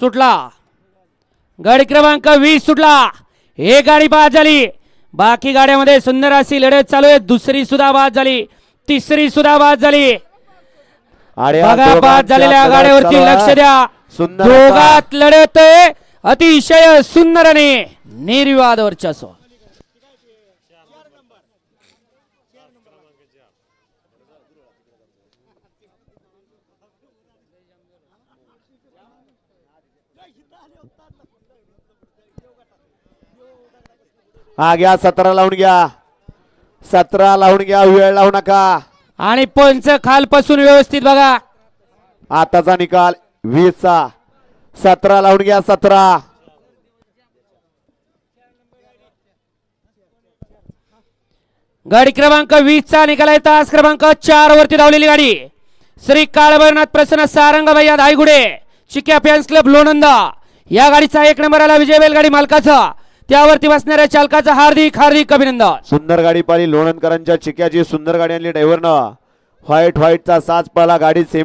सुटला. गाडी क्रमांक वीस सुटला. एक गाडी बाद झाली. बाकी गाड्यामध्ये सुंदर अशी लढत चालू आहे. दुसरी सुद्धा बाद झाली. तिसरी सुद्धा बाद झाली. बघा बाद झालेल्या गाड्यावरती. लक्ष द्या. दोघात लढत आहे. अतिशय सुंदर आणि निर्विवाद वर्चस्व. हा घ्या सतरा लावून घ्या. सतरा लावून घ्या वेळ लावू नका. आणि पंच खालपासून व्यवस्थित बघा. आताचा निकाल वीस चा सतरा लावून घ्या सतरा. गाडी क्रमांक वीस चा निकाल आहे. तास क्रमांक चार वरती धावलेली गाडी. श्री काळभैरनाथ प्रसन्न सारंगभैया धायगुडे. चिक्या फॅन्स क्लब लोणंदा. या गाडीचा एक नंबर आला विजय बैलगाडी मालकाचा. त्यावरती बसणाऱ्या चालकाचा हार्दिक हार्दिक अभिनंदन. सुंदर गाडी पाली लोणंदकरांच्या चिक्याची सुंदर गाडी आणली ड्रायव्हरनं. व्हाईट व्हाईटचा साच पाला गाडी सेमी